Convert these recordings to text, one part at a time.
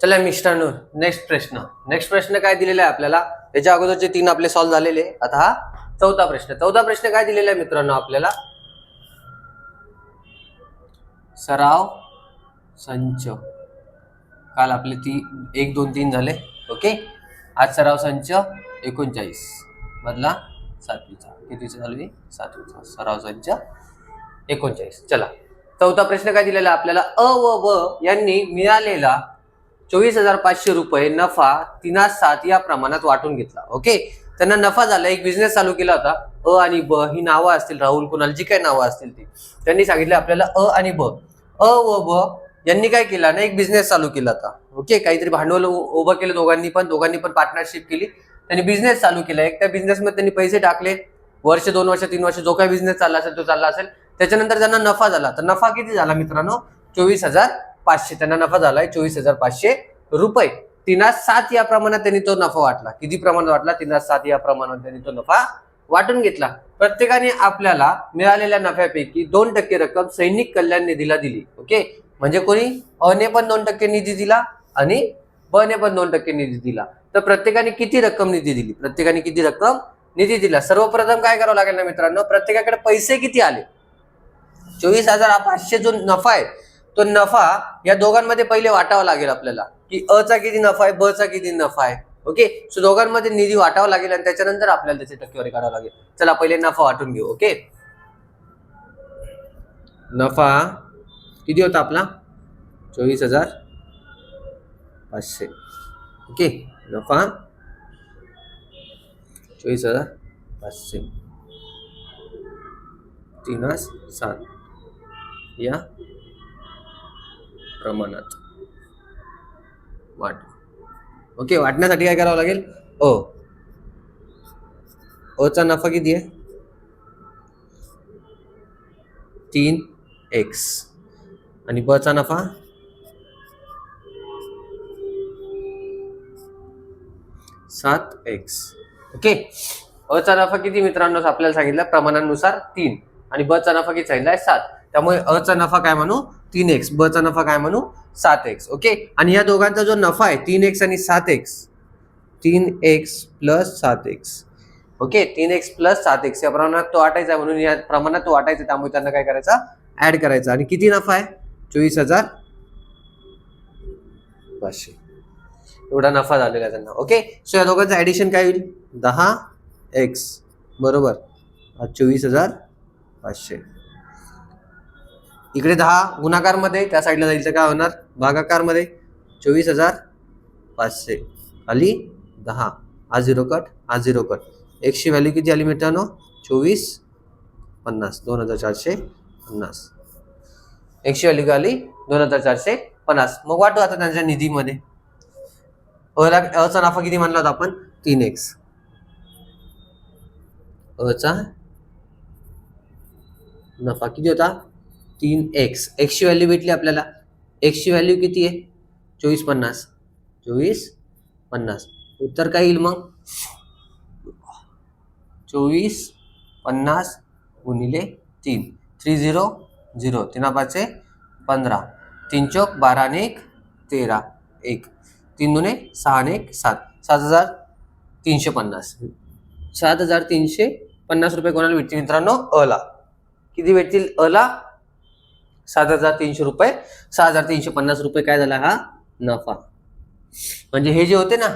चला मिस्टरांनो नेक्स्ट प्रश्न. नेक्स्ट प्रश्न काय दिलेला आहे आपल्याला? याच्या अगोदरचे तीन आपले सॉल्व्ह झालेले आता हा चौथा प्रश्न. चौथा प्रश्न काय दिलेला आहे मित्रांनो आपल्याला? सराव संच. काल आपले ती एक दोन तीन झाले. ओके आज सराव संच एकोणचाळीस. मधला सातवीचा. कितीचा झालो मी सातवीचा. सराव संच एकोणचाळीस. चला. चौथा प्रश्न काय दिलेला आपल्याला? अ व व यांनी मिळालेला चोवीस हजार पाचशे रुपये नफा तिना सात या प्रमाणात वाटून घेतला. ओके त्यांना नफा झाला. एक बिझनेस चालू केला होता. अ आणि ब ही नावं असतील. राहुल कुणाल जी काही नावं असतील ती. त्यांनी सांगितले आपल्याला अ आणि ब. अ व ब यांनी काय केला? ना एक बिझनेस चालू केला होता. ओके काहीतरी भांडवल उभं केलं दोघांनी पण. दोघांनी पण पार्टनरशिप केली. त्यांनी बिझनेस चालू केला. एक त्या बिझनेसमध्ये त्यांनी पैसे टाकले. वर्ष दोन वर्ष तीन वर्ष जो काही बिझनेस चालला असेल तो चालला असेल. त्याच्यानंतर त्यांना नफा झाला. तर नफा किती झाला मित्रांनो? चोवीस हजार पाचशे त्यांना नफा झालाय चोवीस हजार पाचशे रुपये. तिना सात या प्रमाणात त्यांनी तो नफा वाटला. किती प्रमाणात वाटला? तिना सात या प्रमाणात त्यांनी तो नफा वाटून घेतला. प्रत्येकाने आपल्याला मिळालेल्या नफ्यापैकी दोन टक्के रक्कम सैनिक कल्याण निधीला दिली. ओके? म्हणजे कोणी? अने पण दोन टक्के निधी दिला आणि ब ने पण दोन टक्के निधी दिला. तर प्रत्येकाने किती रक्कम निधी दिली? प्रत्येकाने किती रक्कम निधी दिला? सर्वप्रथम काय करावं लागेल ना मित्रांनो? प्रत्येकाकडे पैसे किती आले? चोवीस हजार पाचशे जो नफा आहे. तो नफा या दोघांमध्ये पहिले वाटावा लागेल आपल्याला. की अ चा किती नफा आहे ब चा किती नफा आहे. ओके? सो दोघांमध्ये निधी वाटावा लागेल आणि त्याच्यानंतर आपल्याला त्याची टक्केवारी काढावं लागेल. चला पहिले नफा वाटून घेऊ ओके? नफा किती होता आपला? चोवीस हजार पाचशे. ओके? नफा चोवीस हजार पाचशे. तीनास सात. या. प्रमाणात वाट ओके वाटण्यासाठी काय करावं लागेल? ओ ओचा चा नफा किती आहे? तीन एक्स आणि बचा चा नफा? सात एक्स ओके अचा चा नफा किती मित्रांनो? आपल्याला सांगितलं प्रमाणानुसार तीन. आणि ब चा नफा किती सांगितलाय सात. त्यामुळे अचा चा नफा काय म्हणू? तीन एक्स ब चा नफा काय म्हणू? सात एक्स ओके आणि या दोघांचा जो नफा आहे तीन एक्स आणि सात एक्स तीन एक्स प्लस सात एक्स ओके तीन एक्स प्लस सात एक्स या प्रमाणात तो वाटायचा आहे म्हणून या प्रमाणात तो वाटायचा आहे, त्यामुळे त्यांना काय करायचा? ऍड करायचा. आणि किती नफा आहे? चोवीस हजार पाचशे. एवढा नफा झालेला आहे त्यांना. ओके सो या दोघांचं ऍडिशन काय होईल? दहा एक्स बरोबर? चोवीस हजार पाचशे. इकडे दहा गुणाकारमध्ये त्या साईडला जाईल तर काय होणार? भागाकारमध्ये चोवीस हजार पाचशे. आली दहा. हा झिरो कट हा झिरो कट. एकशे व्हॅल्यू किती आली मित्रांनो? चोवीस पन्नास. दोन हजार चारशे पन्नास. एकशे व्हॅल्यू आली? दोन हजार चारशे पन्नास. मग वाटू आता त्यांच्या निधीमध्ये. अला अचा नफा किती म्हणला होता आपण? तीन एक्स अचा नफा किती होता? तीन एक्स एक्सची व्हॅल्यू भेटली आपल्याला. एक्सची व्हॅल्यू किती आहे? चोवीस पन्नास. चोवीस पन्नास. उत्तर काय येईल मग? चोवीस पन्नास गुणिले तीन. थ्री झिरो झिरो तीन पाचे पंधरा. तीन चौक बारा आणि एक तेरा. एक. तीन दुने सहा आणि एक सात. सात हजार तीनशे पन्नास. सात हजार तीनशे पन्नास रुपये कोणाला भेटतील मित्रांनो? अला किती भेटतील? अला सात हजार तीनशे रुपये सहा हजार तीनशे पन्नास रुपये काय झाला हा? नफा. म्हणजे हे जे होते ना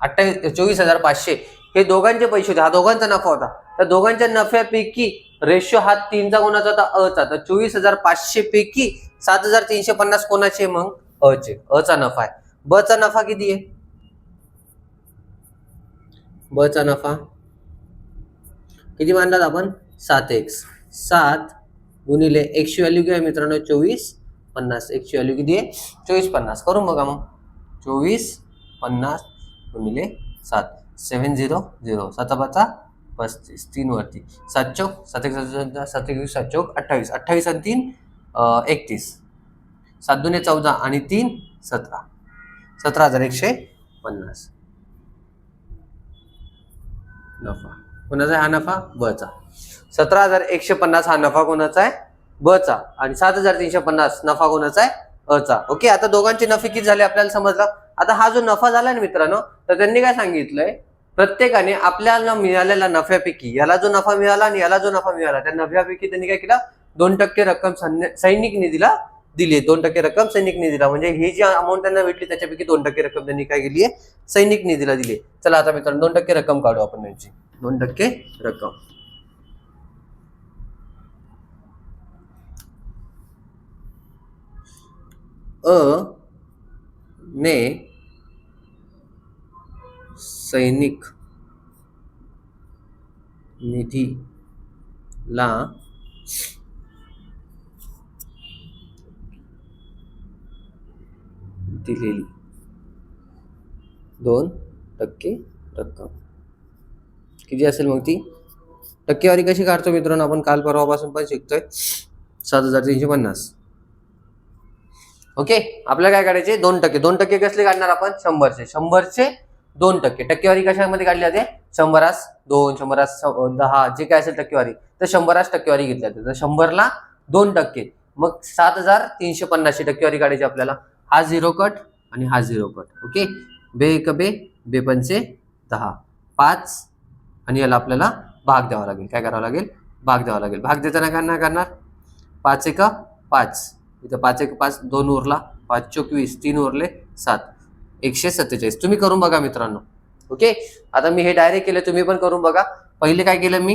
अठ्ठावीस चोवीस हजार पाचशे हे दोघांचे पैसे होते. हा दोघांचा नफा होता. तर दोघांच्या नफ्यापैकी रेशो हा तीनचा कोणाचा होता? अचा तर चोवीस हजार पाचशे पैकी सात हजार तीनशे पन्नास कोणाचे? मग अचे अचा नफा आहे. ब चा नफा किती आहे? ब चा नफा किती मानलात आपण? सात एक्स. सात गुणिले एकशे व्हॅल्यू घ्या आहे मित्रांनो चोवीस पन्नास. एकशे व्हॅल्यू किती आहे? चोवीस पन्नास. करून बघा मग. चोवीस पन्नास गुणिले सात. सेवन झिरो झिरो साता पाचा पस्तीस. तीन वरती. सात चौक. सात एक सात सात एक सात चौक. अठ्ठावीस. अठ्ठावीस आणि तीन एकतीस. सात दुने चौदा आणि तीन सतरा. सतरा हजार एकशे पन्नास. नफा. कोणाचा आहे हा नफा? बचा सतरा हजार एकशे पन्नास हा नफा कोणाचा आहे? बचा आणि सात हजार तीनशे पन्नास नफा कोणाचा आहे? अचा ओके आता दोघांचे नफे किती झाले आपल्याला समजलं? आता हा जो नफा झाला ना मित्रांनो तर त्यांनी काय सांगितलंय? प्रत्येकाने आपल्याला मिळालेल्या नफ्यापैकी याला जो नफा मिळाला आणि याला जो नफा मिळाला त्या नफ्यापैकी त्यांनी काय केला? दोन टक्के रक्कम सैनिक निधीला दिली. दोन टक्के रक्कम सैनिक निधीला. म्हणजे ही जी अमाऊंट त्यांना भेटली त्याच्यापैकी दोन टक्के रक्कम त्यांनी काय केली आहे? सैनिक निधीला दिली चला आता मित्रांनो दोन टक्के रक्कम काढू आपण त्यांची. दोन टक्के रक्कम. अ ने सैनिक निधीला दिलेली. दोन टक्के रक्कम. किती असेल मग ती? टक्केवारी कशी काढतो मित्रांनो? आपण काल परवापासून पण शिकतोय. सात हजार तीनशे पन्नास. ओके? आपल्याला काय काढायचे? दोन टक्के. दोन टक्के कसले काढणार आपण? शंभरचे. शंभरचे दोन टक्के. टक्केवारी कशामध्ये काढली जाते? शंभरास दोन शंभरास दहा. जे काय असेल टक्केवारी. तर शंभरास टक्केवारी घेतली जाते. तर शंभरला दोन टक्के. मग सात हजार तीनशे पन्नासशे टक्केवारी काढायची आपल्याला. हा झिरो कट आणि हा झिरो कट. ओके? बे एक बे बे पंचे दहा. पाच आणि याला आपल्याला भाग द्यावा लागेल. काय करावं लागेल? भाग द्यावा लागेल. भाग देताना काय नाही करणार? पाच एका पाच. इथं पाच एक पाच दोन उरला पाच चोवीस तीन उरले सात. एकशे सत्तेचाळीस. तुम्ही करून बघा मित्रांनो. ओके? आता मी हे डायरेक्ट केलं तुम्ही पण करून बघा. पहिले काय केलं मी?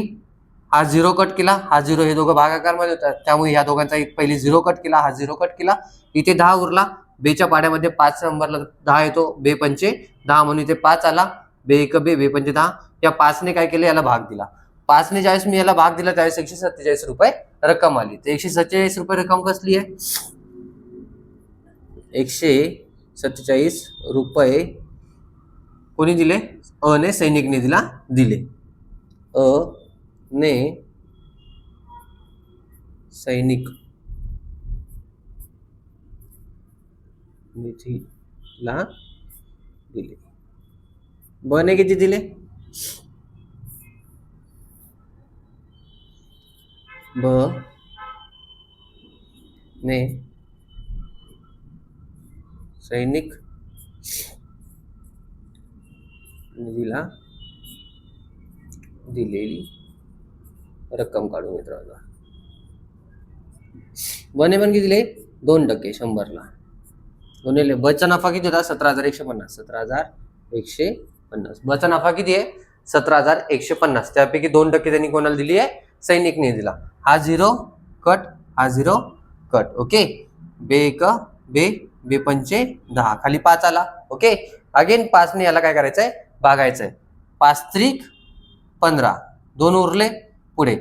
हा झिरो कट केला. हा झिरो हे दोघं भागाकारमध्ये होता. त्यामुळे ह्या दोघांचा एक पहिले झिरो कट केला हा झिरो कट केला. इथे दहा उरला. बेच्या पाड्यामध्ये पाच नंबरला दहा येतो. बे पंचे दहा म्हणून इथे पाच आला. बे एक बे बे पंचे दहा. या पाचने काय केलं? याला भाग दिला. पाचने ज्यावेळेस मी याला भाग दिला त्यावेळेस एकशे सत्तेचाळीस रुपये रक्कम आली. तर एकशे सत्तेचाळीस रुपये रक्कम कसली आहे? एकशे सत्तेचाळीस रुपये कोणी दिले? अ ने सैनिक निधीला दिले. अ ने सैनिक निधीला दिले. ब ने किती दिले? ब. ने सैनिक निधीला दिलेली रक्कम काढून मित्रांनो. बने पण किती दिले? दोन टक्के शंभरला. दोन्ही बचा नफा किती होता? सतरा हजार एकशे पन्नास. सतरा हजार एकशे पन्नास. बचा नफा किती आहे? सतरा हजार एकशे पन्नास. त्यापैकी दोन टक्के त्यांनी कोणाला दिली आहे? सैनिक निधीला हा झिरो कट हा झिरो कट ओके? बे एक बे बे पंचे दहा. खाली पाच आला ओके? अगेन पाचने याला काय करायचंय? आहे पाच त्रिक पंधरा. दोन उरले पुढे.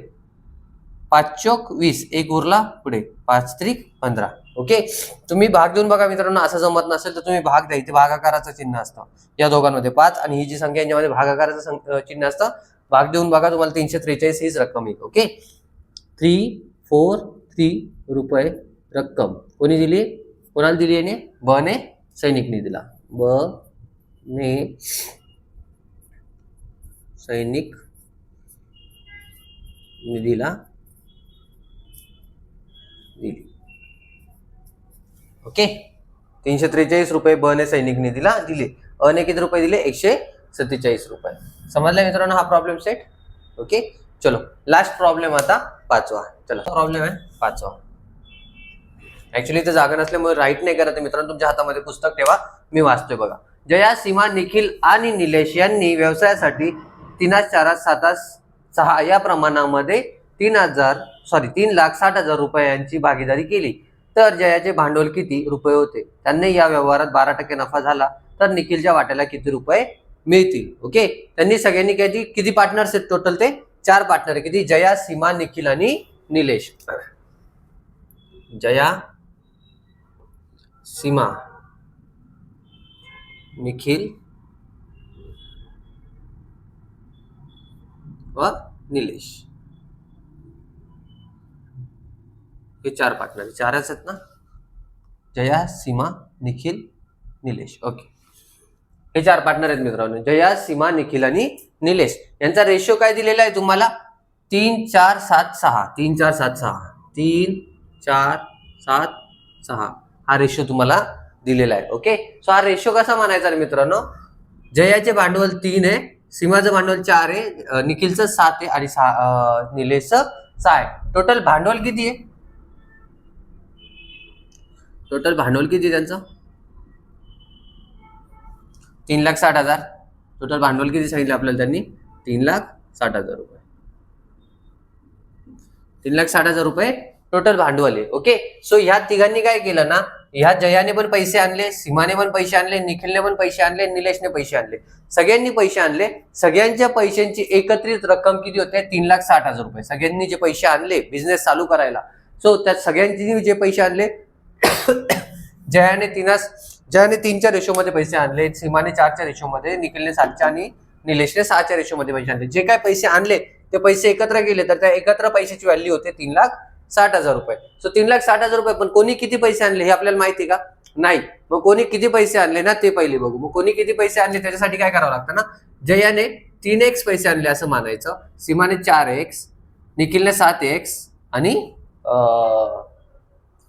पाच चोक वीस. एक उरला पुढे. पाच त्रिक पंधरा. ओके? तुम्ही भाग देऊन बघा मित्रांनो असं जमत नसेल तर तुम्ही भाग द्या. इथे भागाकाराचं चिन्ह असतं. या दोघांमध्ये पाच आणि ही जी संख्या यांच्यामध्ये भागाकाराचं चिन्ह असतं भाग देऊन बघा तुम्हाला तीनशे त्रेचाळीस हीच रक्कम येईल. ओके? थ्री फोर थ्री रुपये रक्कम. कोणी दिली? कोणाला दिली याने? ब ने सैनिक दिला. ब ने सैनिक निधीला दिली. ओके? तीनशे त्रेचाळीस रुपये ब ने सैनिक निधीला दिले. अने किती रुपये दिले? एकशे सत्तेचाळीस रुपये. समजलं मित्रांनो हा प्रॉब्लेम सेट ओके? चलो लास्ट प्रॉब्लेम आता पाचवा. चला. प्रॉब्लेम आहे. पाचवा. ऍक्च्युली ते जागा नसल्यामुळे राईट नाही करत मित्रांनो तुमच्या हातामध्ये पुस्तक ठेवा. मी वाचतोय बघा. जया सीमा निखिल आणि निलेश यांनी व्यवसायासाठी तीनास चारास सातास सहा या प्रमाणामध्ये तीन हजार सॉरी तीन लाख साठ हजार रुपयांची भागीदारी केली. तर जयाचे भांडवल किती रुपये होते? त्यांनी या व्यवहारात बारा टक्के नफा झाला. तर निखिलच्या वाट्याला किती रुपये मिळतील? ओके त्यांनी सगळ्यांनी किती किती पार्टनर्स आहेत टोटल ते? चार पार्टनर किती? जया, सीमा, निखिल निलेश. जया, सीमा, निखिल व निलेश. हे चार पार्टनर आहेत ना? जया, सीमा, निखिल, निलेश. ओके हे चार पार्टनर आहेत मित्रांनो. जया सीमा निखिल आणि निलेश. यांचा रेशिओ काय दिलेला आहे तुम्हाला? तीन चार सात सहा. तीन चार सात सहा. तीन चार सात सहा. हा रेशिओ तुम्हाला दिलेला आहे. ओके सो हा रेशो कसा मानायचा मित्रांनो? जयाचे भांडवल तीन आहे सीमाचं भांडवल चार आहे निखिलचं सात आहे आणि सहा निलेशचं सहा आहे. टोटल भांडवल किती आहे? टोटल भांडवल किती आहे त्यांचं? तीन लाख साठ हजार. टोटल भांडवल किती सांगितलं आपल्याला त्यांनी? तीन लाख साठ हजार रुपये. तीन लाख साठ हजार रुपये टोटल भांडवल आहे ओके सो ह्या तिघांनी काय केलं ना? ह्या जयाने पण पैसे आणले सीमाने पण पैसे आणले निखिलने पण पैसे आणले निलेशने पैसे आणले. सगळ्यांनी पैसे आणले. सगळ्यांच्या पैशांची एकत्रित रक्कम किती होते? तीन लाख साठ हजार रुपये. सगळ्यांनी जे पैसे आणले बिझनेस चालू करायला. सो त्यात सगळ्यांनी जे पैसे आणले जयाने तीनास ज्याने तीनच्या रेशोमध्ये पैसे आणले सीमाने चारच्या रेशोमध्ये निखिलने सातच्या आणि निलेशने सहाच्या रेशोमध्ये पैसे आणले. जे काय पैसे आणले ते पैसे एकत्र गेले तर त्या एकत्र पैशाची व्हॅल्यू होते तीन लाख साठ हजार रुपये. सो तीन लाख साठ हजार रुपये पण कोणी किती पैसे आणले हे आपल्याला माहिती का? नाही. मग कोणी किती पैसे आणले ना ते पहिले बघू. मग कोणी किती पैसे आणले त्याच्यासाठी काय करावं लागतं ना? जयाने तीन एक्स पैसे आणले असं मानायचं. सीमाने चार एक्स निखिलने सात एक्स आणि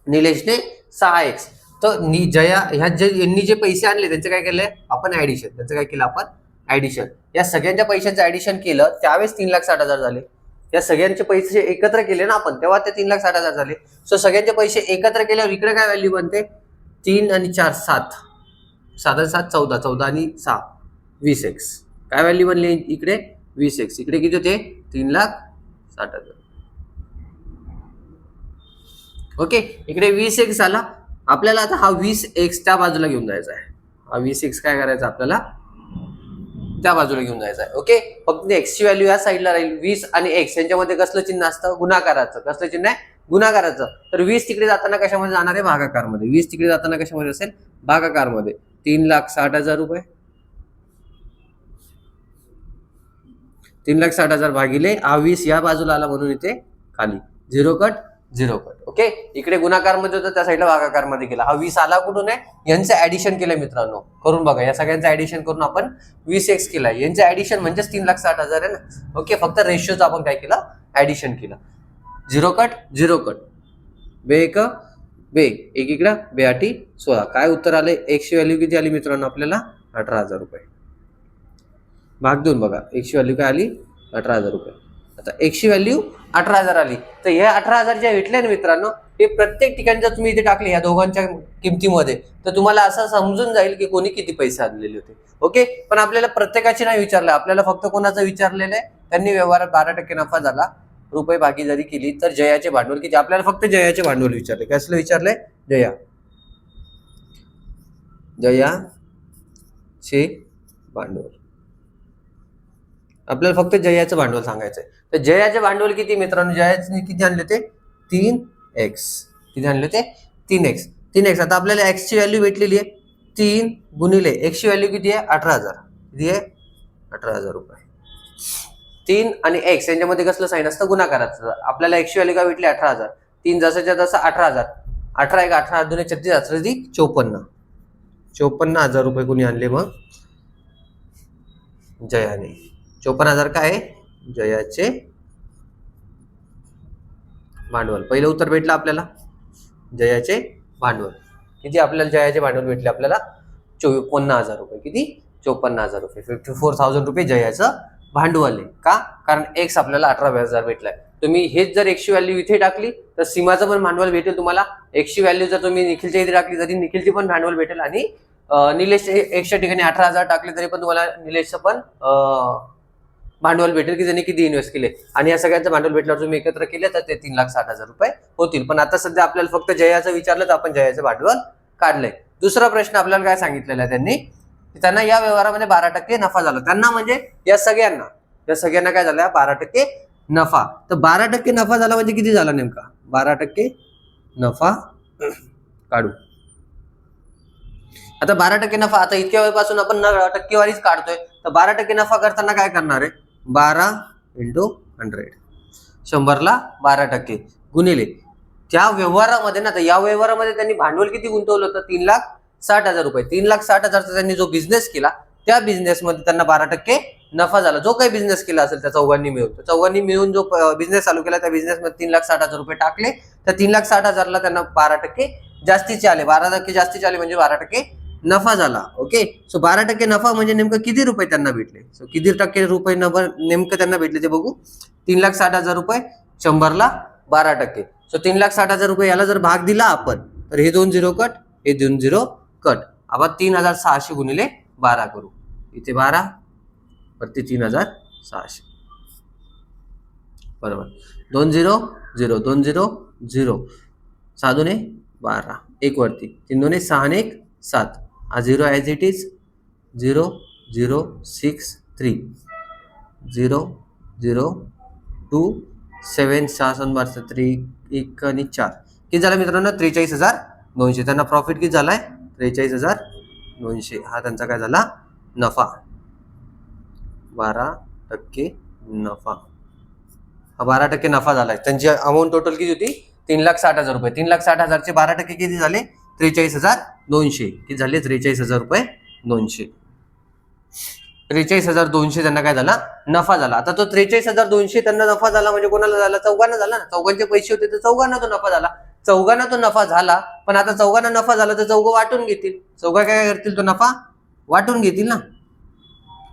निलेशने सहा एक्स तर नि जया ह्या जे यांनी जे पैसे आणले त्यांचं काय केलंय? आपण ऍडिशन त्यांचं काय केलं आपण? ऍडिशन या सगळ्यांच्या पैशांचं ऍडिशन केलं त्यावेळेस तीन लाख साठ हजार झाले. या सगळ्यांचे पैसे एकत्र केले ना आपण तेव्हा ते तीन लाख साठ हजार झाले. सो सगळ्यांचे पैसे एकत्र केल्यावर इकडे काय व्हॅल्यू बनते? तीन आणि चार सात. सात आणि सात चौदा. चौदा आणि सहा. वीस एक्स काय व्हॅल्यू बनली इकडे? वीस एक्स इकडे किती होते? तीन लाख साठ हजार. ओके इकडे वीस एक्स आला. आपल्याला आता हा वीस एक्स त्या बाजूला घेऊन जायचा आहे. हा वीस एक्स काय करायचा आपल्याला? त्या बाजूला घेऊन जायचा आहे. ओके फक्त एक्सची व्हॅल्यू या साईडला राहील. वीस आणि एक्स यांच्यामध्ये कसलं चिन्ह असतं? गुणाकाराचं. कसलं चिन्ह आहे? गुणाकाराचं. तर वीस तिकडे जाताना कशामध्ये जाणार आहे? भागाकारमध्ये. वीस तिकडे जाताना कशामध्ये असेल? भागाकारमध्ये. तीन लाख साठ हजार रुपये. तीन लाख साठ हजार भागिले हा वीस या बाजूला आला म्हणून इथे खाली. Zero cut zero cut okay? इकडे गुणाकारमध्ये होतं त्या साईडला भागाकारमध्ये गेला हा वीस आला कुठून आहे? यांचं ऍडिशन केलंय मित्रांनो. करून बघा. या सगळ्यांचं ऍडिशन करून आपण वीस एक्स केला यांचं ऍडिशन म्हणजेच तीन लाख साठ हजार आहे ना? ओके? फक्त रेशोचं आपण काय केलं? ऍडिशन केलं. Zero cut zero cut. बे एक बे एक. इकडं बे आठी सोळा. काय उत्तर आले एकशे व्हॅल्यू किती आली मित्रांनो आपल्याला? अठरा हजार रुपये. भाग दोन बघा. एकशे व्हॅल्यू काय आली? अठरा हजार रुपये. आता एकशे व्हॅल्यू अठरा हजार आली. तर ह्या अठरा हजार ज्या भेटले ना मित्रांनो हे प्रत्येक ठिकाणी जर तुम्ही इथे टाकले ह्या दोघांच्या किमतीमध्ये तर तुम्हाला असं समजून जाईल की कोणी किती पैसे आणलेले होते. ओके? पण आपल्याला प्रत्येकाची नाही विचारलं. आपल्याला फक्त कोणाचं विचारलेलं आहे? त्यांनी व्यवहारात बारा टक्के नफा झाला. रुपये भागीदारी केली तर जयाचे भांडवल किती? आपल्याला फक्त जयाचे भांडवल विचारले. कसलं विचारलंय? जया. जया जयाचे भांडवल. आपल्याला फक्त जयाचं भांडवल सांगायचं आहे तर जयाचे भांडवल किती मित्रांनो? जयाचे किती आणले ते तीन एक्स किती आणले ते तीन एक्स तीन एक्स आता आपल्याला एक्सची व्हॅल्यू भेटलेली आहे. तीन गुणिले एक्सची व्हॅल्यू किती आहे? अठरा हजार. किती आहे? अठरा हजार रुपये. तीन आणि एक्स यांच्यामध्ये कसलं साईन असतं? गुणाकाराचं. आपल्याला एकशे व्हॅल्यू काय भेटली? अठरा हजार. तीन जसाच्या तसं अठरा हजार. अठरा एक अठरा दोन एक छत्तीस अठरा ती चौपन्न. चौपन्न हजार रुपये कोणी आणले मग? जयाने. चोपन्न हजार काय आहे? जयाचे भांडवल. पहिलं उत्तर भेटलं आपल्याला. जयाचे भांडवल. किती आपल्याला जयाचे भांडवल भेटले आपल्याला? चोपन्न हजार रुपये. किती? चोपन्न हजार रुपये. फिफ्टी फोर थाउजंड रुपये जयाचं भांडवल आहे. का? कारण एक्स आपल्याला अठरा हजार भेटलाय. तुम्ही हेच जर एकशे व्हॅल्यू इथे टाकली तर सीमाचं पण भांडवल भेटेल तुम्हाला. एकशे व्हॅल्यू जर तुम्ही निखिलच्या इथे टाकली तरी निखिलची पण भांडवल भेटेल. आणि निलेश एकशे ठिकाणी अठरा हजार टाकले तरी पण तुम्हाला निलेशचं पण भांडवल भेटेल की ज्यांनी किती इन्व्हेस्ट केले? आणि या सगळ्यांचं भांडवल भेटल्यावर तुम्ही एकत्र केले तर ते तीन लाख साठ हजार रुपये होतील. पण आता सध्या आपल्याला फक्त जयाचं विचारलं तर आपण जयाचं भांडवल काढलंय. दुसरा प्रश्न आपल्याला काय सांगितलेला आहे त्यांनी? की त्यांना या व्यवहारामध्ये बारा टक्के नफा झाला. त्यांना म्हणजे या सगळ्यांना. या सगळ्यांना काय झालं? बारा टक्के नफा. तर बारा टक्के नफा झाला म्हणजे किती झाला नेमका? बारा टक्के नफा काढू. आता बारा टक्के नफा आता इतक्या वेळपासून आपण न- टक्केवारीच काढतोय. तर बारा टक्के नफा करताना काय करणार आहे? बारा इंटू हंड्रेड. शंभरला बारा टक्के. गुणिले त्या व्यवहारामध्ये ना तर या व्यवहारामध्ये त्यांनी भांडवल किती गुंतवलं होतं? तीन लाख साठ हजार रुपये. तीन लाख साठ हजारचा त्यांनी जो बिझनेस केला त्या बिझनेसमध्ये त्यांना बारा टक्के नफा झाला. जो काही बिझनेस केला असेल त्या चौघांनी मिळून. चौघांनी मिळून जो बिझनेस चालू केला त्या बिझनेसमध्ये तीन लाख साठ हजार रुपये टाकले. तर तीन लाख साठ हजारला त्यांना बारा टक्के जास्तीचे आले. बारा टक्के जास्तीचे आले म्हणजे बारा टक्के नफा झाला ओके सो बारा टक्के नफा म्हणजे नेमकं किती रुपये त्यांना भेटले? सो किती टक्के रुपये नफा नेमकं त्यांना भेटले ते बघू. तीन लाख साठ हजार रुपये शंभरला बारा टक्के. सो तीन लाख साठ हजार रुपये याला जर भाग दिला आपण तर हे दोन झिरो कट हे दोन झिरो कट. आपण तीन हजार सहाशे गुणिले बारा करू. इथे बारा वरती तीन हजार सहाशे. बरोबर. दोन झिरो झिरो दोन झिरो झिरो. सहा दोन बारा. एक वरती. तीन दोन सहा आणि एक सात. Zero as it is zero zero six three zero zero two seven सहा सन मार्च थ्री एक आणि चार. किती झालं मित्रांनो? त्रेचाळीस हजार दोनशे. त्यांना प्रॉफिट किती झाला आहे त्रेचाळीस हजार दोनशे. हा त्यांचा काय झाला? नफा. बारा टक्के नफा. हा बारा टक्के नफा झाला आहे त्यांची अमाऊंट टोटल किती होती? तीन लाख साठ हजार रुपये. तीन लाख साठ हजारचे बारा टक्के किती झाले? त्रेचाळीस हजार दोनशे. किती झाले? त्रेचाळीस हजार रुपये दोनशे. त्रेचाळीस हजार दोनशे त्यांना काय झाला? नफा झाला. आता तो त्रेचाळीस हजार दोनशे त्यांना नफा झाला म्हणजे कोणाला झाला? चौघांना झाला ना. चौघांचे पैसे होते तर चौघांना तो नफा झाला. चौघांना तो नफा झाला पण आता चौघांना नफा झाला तर चौघं वाटून घेतील. चौघा काय करतील तो नफा? वाटून घेतील ना.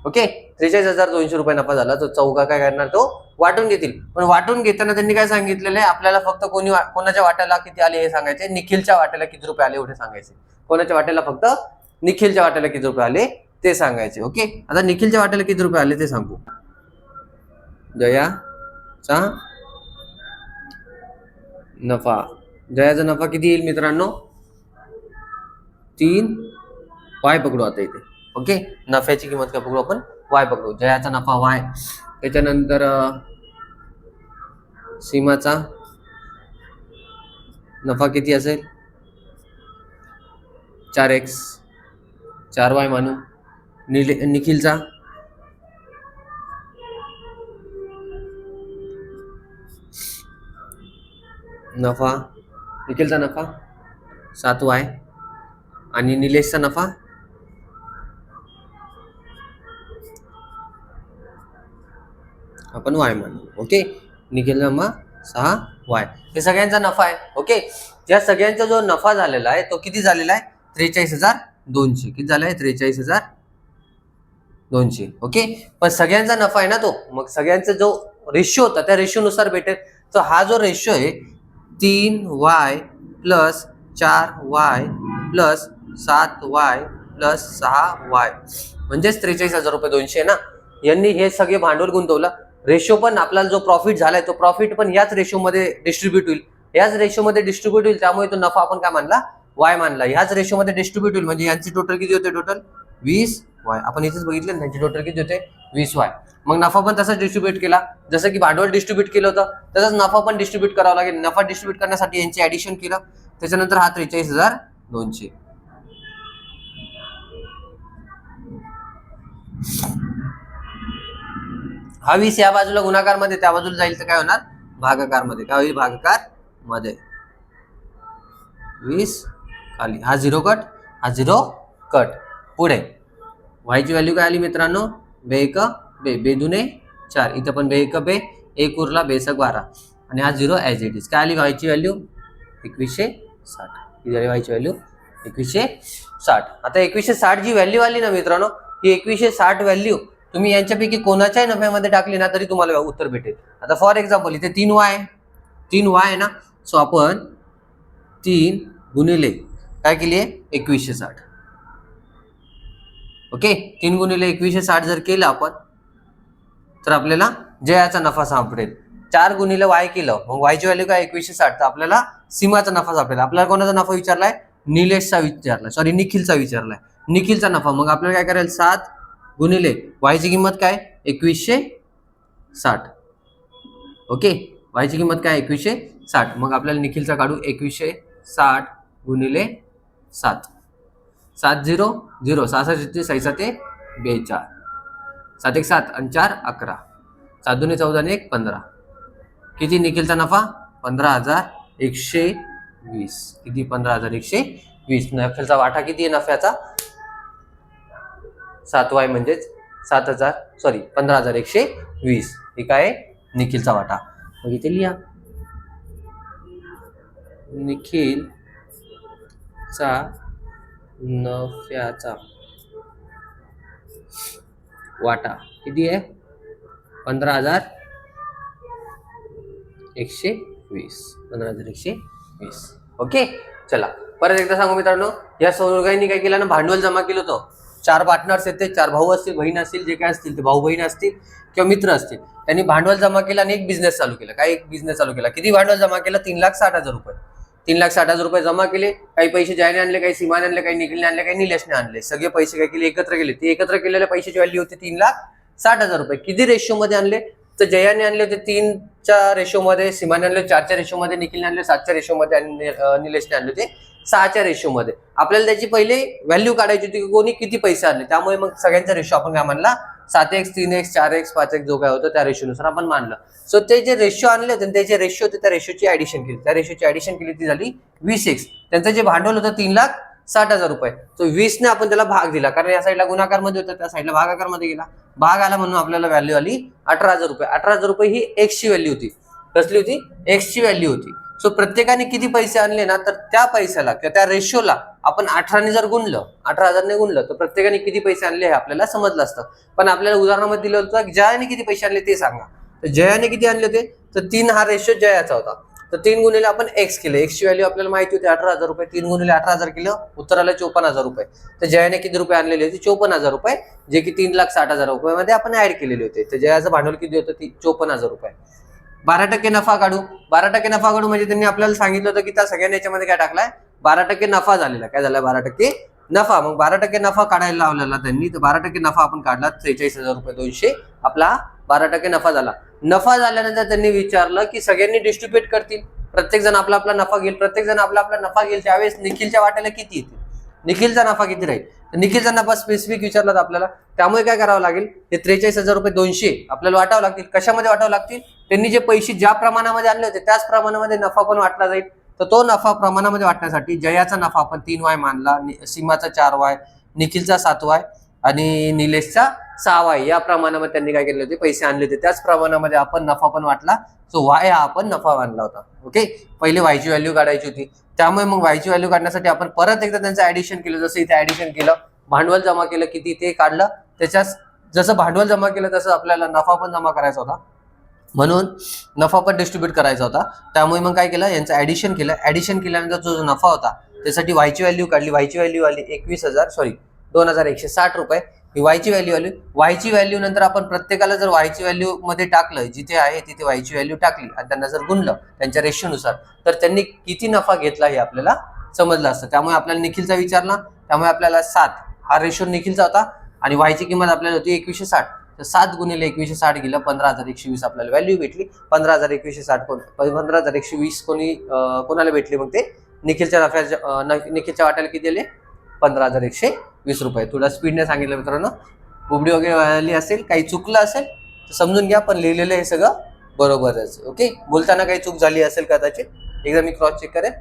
ओके? त्रेचाळीस हजार दोनशे रुपये नफा झाला. तो चौघा काय करणार? तो वाटून घेतील. पण वाटून घेताना त्यांनी काय सांगितलेलं आहे? आपल्याला फक्त कोणी कोणाच्या वाट्याला किती आले हे सांगायचे? निखिलच्या वाट्याला किती रुपये आले एवढे सांगायचे. कोणाच्या वाट्याला फक्त? निखिलच्या वाट्याला किती रुपये आले ते सांगायचे ओके? आता निखिलच्या वाट्याला किती रुपये आले ते सांगू. जयाचा नफा. जयाचा नफा किती येईल मित्रांनो? तीन. वाय पकडू आता इथे ओके? नफ्याची किंमत काय पकडू आपण? वाय पकडू. जयाचा नफा वाय. त्याच्यानंतर सीमाचा नफा किती असेल? चार एक्स चार वाय मानू. निले निखिलचा? नफा. निखिलचा नफा? सात वाय आणि निलेशचा नफा? आपण वाय मानू. ओके निघेल मग सहा वाय. हे सगळ्यांचा नफा आहे ओके या सगळ्यांचा जो नफा झालेला आहे तो किती झालेला आहे? त्रेचाळीस हजार दोनशे. किती झाला आहे? त्रेचाळीस हजार दोनशे ओके पण सगळ्यांचा नफा आहे ना तो? मग सगळ्यांचा जो रेशो होता त्या रेशोनुसार भेटेल. तर हा जो रेशो आहे तीन वाय प्लस चार वाय प्लस सात वाय प्लस सहा वाय. म्हणजेच त्रेचाळीस हजार रुपये दोनशे आहे ना? यांनी हे सगळे भांडवल गुंतवलं. रेशो पण आपल्याला जो प्रॉफिट झालाय तो प्रॉफिट पण याच रेशोमध्ये डिस्ट्रीब्यूट होईल. याच रेशोमध्ये डिस्ट्रीब्यूट होईल त्यामुळे तो नफा आपण काय मानला? वाय मानला. ह्याच रेशोमध्ये डिस्ट्रीब्यूट होईल. म्हणजे यांची टोटल किती होते? टोटल वीस वाय आपण इथेच बघितलं ना टोटल किती होते? वीस वाय मग नफा पण तसाच डिस्ट्रीब्यूट केला. जसं की भांडवल डिस्ट्रीब्यूट केलं होतं तसंच नफा पण डिस्ट्रीब्यूट करावा लागेल. नफा डिस्ट्रीब्यूट करण्यासाठी यांचे ऍडिशन केलं. त्याच्यानंतर हा त्रेचाळीस हजार दोनशे. हा वीस या बाजूला गुणाकारमध्ये त्या बाजूला जाईल तर काय होणार? भागाकारमध्ये काय होईल? भागाकारमध्ये वीस खाली. हा झिरो कट. हा झिरो कट. पुढे. वायची व्हॅल्यू काय आली मित्रांनो? बे एक बे. बे दुने चार. इथं पण बे एक बे. एक उरला बेसक बारा. आणि हा झिरो ॲज इट इज काय आली वायची व्हॅल्यू एकवीसशे साठ. किती आली वायची व्हॅल्यू एकवीसशे साठ. आता एकवीसशे साठ जी व्हॅल्यू आली ना मित्रांनो? ही एकवीसशे साठ व्हॅल्यू तुम्ही यांच्यापैकी कोणाच्याही नफ्यामध्ये टाकली ना तरी तुम्हाला उत्तर भेटेल. आता फॉर एक्झाम्पल इथे तीन वाय तीन वाय आहे ना? सो आपण तीन गुणिले काय केली आहे? एकवीसशे साठ. ओके तीन गुणिले एकवीसशे साठ जर केलं आपण तर आपल्याला जयाचा नफा सापडेल. चार गुणिले वाय केलं मग वायची व्हॅल्यू काय? एकवीसशे साठ. तर आपल्याला सीमाचा नफा सापडेल. आपल्याला कोणाचा नफा विचारलाय? निलेशचा विचारलाय. सॉरी निखिलचा विचारलाय. निखिलचा नफा. मग आपल्याला काय करायला? सात गुणिले वायची किंमत काय? एकवीसशे साठ. ओके? वायची किंमत काय? एकवीसशे साठ. मग आपल्याला निखिलचा काढू. एकवीसशे साठ गुणिले सात. सात झिरो झिरो. सहासष्ट छत्तीस साई ते बेचार सात एक सात आणि चार अकरा. सात दोन्ही चौदा आणि एक पंधरा. किती निखिलचा नफा? पंधरा हजार एकशे वीस. किती? पंधरा हजार एकशे वीस. नफ्याचा वाटा किती आहे नफ्याचा? सात वाय म्हणजेच सात हजार सॉरी पंधरा हजार एकशे वीस. हे काय आहे? निखिलचा वाटा. मग इथे लिहा. निखिलचा नफ्याचा वाटा किती आहे? पंधरा हजार एकशे वीस. पंधरा हजार एकशे वीस. ओके? चला. परत एकदा सांगू मित्रांनो या सौरगाईंनी काय केलं ना भांडवल जमा केलं होतं? चार पार्टनर्स येते चार भाऊ असतील बहीण असतील जे काय असतील ते भाऊ बहीण असतील किंवा मित्र असतील. त्यांनी भांडवल जमा केलं आणि एक बिझनेस चालू केला. काय एक बिझनेस चालू केला? किती भांडवल जमा केलं? तीन लाख साठ हजार रुपये. तीन लाख साठ हजार रुपये जमा केले. काही पैसे जयने आणले काही सीमाने आणले काही निखिलने आणले काही निलेशने आणले. सगळे पैसे काय केले? एकत्र केले. ते एकत्र केलेल्या पैशाची व्हॅल्यू होती तीन लाख साठ हजार रुपये. किती रेशो मध्ये आणले? तर जयाने आणले होते तीनच्या रेशोमध्ये सीमाने आणले चारच्या रेशोमध्ये निखिलने आणले सातच्या रेशोमध्ये आणि निलेशने आणले होते सहाच्या रेशोमध्ये. आपल्याला त्याची पहिले व्हॅल्यू काढायची होती की कोणी किती पैसे आणले. त्यामुळे मग सगळ्यांचा रेशो आपण काय मानला? सात एक्स तीन एक्स चार एक्स पाच एक्स जो काय होतं त्या रेशोनुसार आपण मानलं. सो ते जे रेशो आणले होते आणि त्याचे रेशो होते त्या रेशोची ऍडिशन केली. त्या रेशोची ऍडिशन केली ती झाली वीस एक्स त्यांचं जे भांडवल होतं तीन लाख साठ हजार रुपये. सो वीसने आपण त्याला भाग दिला. कारण या साईडला गुणाकारमध्ये होता त्या साईडला भागाकारमध्ये गेला. भाग आला म्हणून आपल्याला व्हॅल्यू आली अठरा हजार रुपये. अठरा हजार रुपये ही एक्सची व्हॅल्यू होती. कसली होती? एक्सची व्हॅल्यू होती. सो प्रत्येकाने किती पैसे आणले ना तर त्या पैशाला किंवा त्या रेशोला आपण अठराने जर गुणलं अठरा हजारने गुणलं तर प्रत्येकाने किती पैसे आणले हे आपल्याला समजलं असतं. पण आपल्याला उदाहरणामध्ये दिलं होतं की जयाने किती पैसे आणले ते सांगा. तर जयाने किती आणले होते? तर तीन हा रेशो जयाचा होता. तर तीन गुणिले आपण एक्स केले. एक्सची व्हॅल्यू आपल्याला माहिती होती अठरा हजार रुपये. तीन गुणिले अठरा हजार केलं उत्तर आलं चोपन्न हजार रुपये. तर जयाने किती रुपये आणलेले होते? चोपन्न हजार रुपये जे की तीन लाख साठ हजार रुपयामध्ये आपण ऍड केलेले होते. तर जयाचं भांडवल किती होतं? ती चोपन्न हजार रुपये. बारा टक्के नफा काढू. बारा टक्के नफा काढू म्हणजे त्यांनी आपल्याला सांगितलं होतं की त्या सगळ्यांनी याच्यामध्ये काय टाकलाय? बारा टक्के नफा झालेला. काय झाला? बारा टक्के नफा. मग बारा टक्के नफा काढायला लावलेला त्यांनी तर बारा टक्के नफा आपण काढला. त्रेचाळीस हजार रुपये दोनशे आपला बारा टक्के नफा झाला. नफा झाल्यानंतर त्यांनी विचारलं की सगळ्यांनी डिस्ट्रीब्युट करतील. प्रत्येक जण आपला आपला नफा घेईल. प्रत्येक जण आपला आपला नफा घेईल. त्यावेळेस निखिलच्या वाट्याला किती येतील? निखिलचा नफा किती राहील? निखिलचा नफा स्पेसिफिक विचारला तर आपल्याला. त्यामुळे काय करावं लागेल? हे त्रेचाळीस हजार रुपये दोनशे आपल्याला वाटावं लागतील. कशामध्ये वाटावं लागतील? त्यांनी जे पैसे ज्या प्रमाणामध्ये आणले होते त्याच प्रमाणामध्ये नफा पण वाटला जाईल. तर तो नफा प्रमाणामध्ये वाटण्यासाठी जयाचा नफा आपण तीन वाय मानला नि- सीमाचा चार वाय निखिलचा सात वाय आणि निलेशचा सहा वाय या प्रमाणामध्ये त्यांनी काय केले होते? पैसे आणले होते. त्याच प्रमाणामध्ये आपण नफा पण वाटला. सो वाय हा आपण नफा आणला होता. ओके पहिले वायची व्हॅल्यू काढायची होती. त्यामुळे मग वायची व्हॅल्यू काढण्यासाठी आपण परत एकदा त्यांचं ऍडिशन केलं. जसं इथे ऍडिशन केलं भांडवल जमा केलं किती ते काढलं. त्याच्यात जसं भांडवल जमा केलं तसं आपल्याला नफा पण जमा करायचा होता. म्हणून नफा पण डिस्ट्रीब्यूट करायचा होता. त्यामुळे मग काय केलं? यांचं ऍडिशन केलं. ऍडिशन केल्यानंतर जो जो नफा होता त्यासाठी व्हायची व्हॅल्यू काढली. व्हायची व्हॅल्यू आली एकवीस हजार सॉरी दोन हजार एकशे साठ रुपये. वायची व्हॅल्यू आली. वायची व्हॅल्यू नंतर आपण प्रत्येकाला जर वायची व्हॅल्यू मध्ये टाकलं जिथे आहे तिथे वायची व्हॅल्यू टाकली आणि त्यांना जर गुणलं त्यांच्या रेशोनुसार तर त्यांनी किती नफा घेतला हे आपल्याला समजलं असतं. त्यामुळे आपल्याला निखिलचा विचारला. त्यामुळे आपल्याला सात हा रेशो निखिलचा होता आणि वायची किंमत आपल्याला होती एकवीसशे साठ. तर सात गुणिले एकवीसशे साठ गेलं पंधरा हजार एकशे वीस आपल्याला व्हॅल्यू भेटली. पंधरा हजार एकवीसशे साठ कोण पंधरा हजार एकशे वीस कोणी कोणाला भेटली मग ते? निखिलच्या नफ्याच्या न- निखिलच्या वाट्याला किती दिले पंधरा हजार एकशे वीस रुपये. थोडा स्पीडने सांगितलं मित्रांनो. बुबडी वगैरे आली असेल काही चुकलं असेल तर समजून घ्या पण लिहिलेलं हे सगळं बरोबरच. ओके बोलताना काही चूक झाली असेल कदाचित एकदा मी क्रॉस चेक करेन.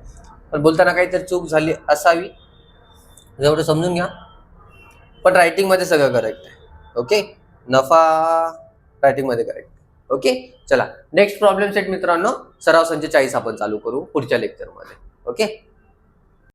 पण बोलताना काहीतरी चूक झाली असावी. जेवढं समजून घ्या. पण रायटिंगमध्ये सगळं करेक्ट आहे. ओके नफा रायटिंगमध्ये करेक्ट ओके चला नेक्स्ट प्रॉब्लेम सेट मित्रांनो. सराव संच चाळीस आपण चालू करू पुढच्या लेक्चरमध्ये ओके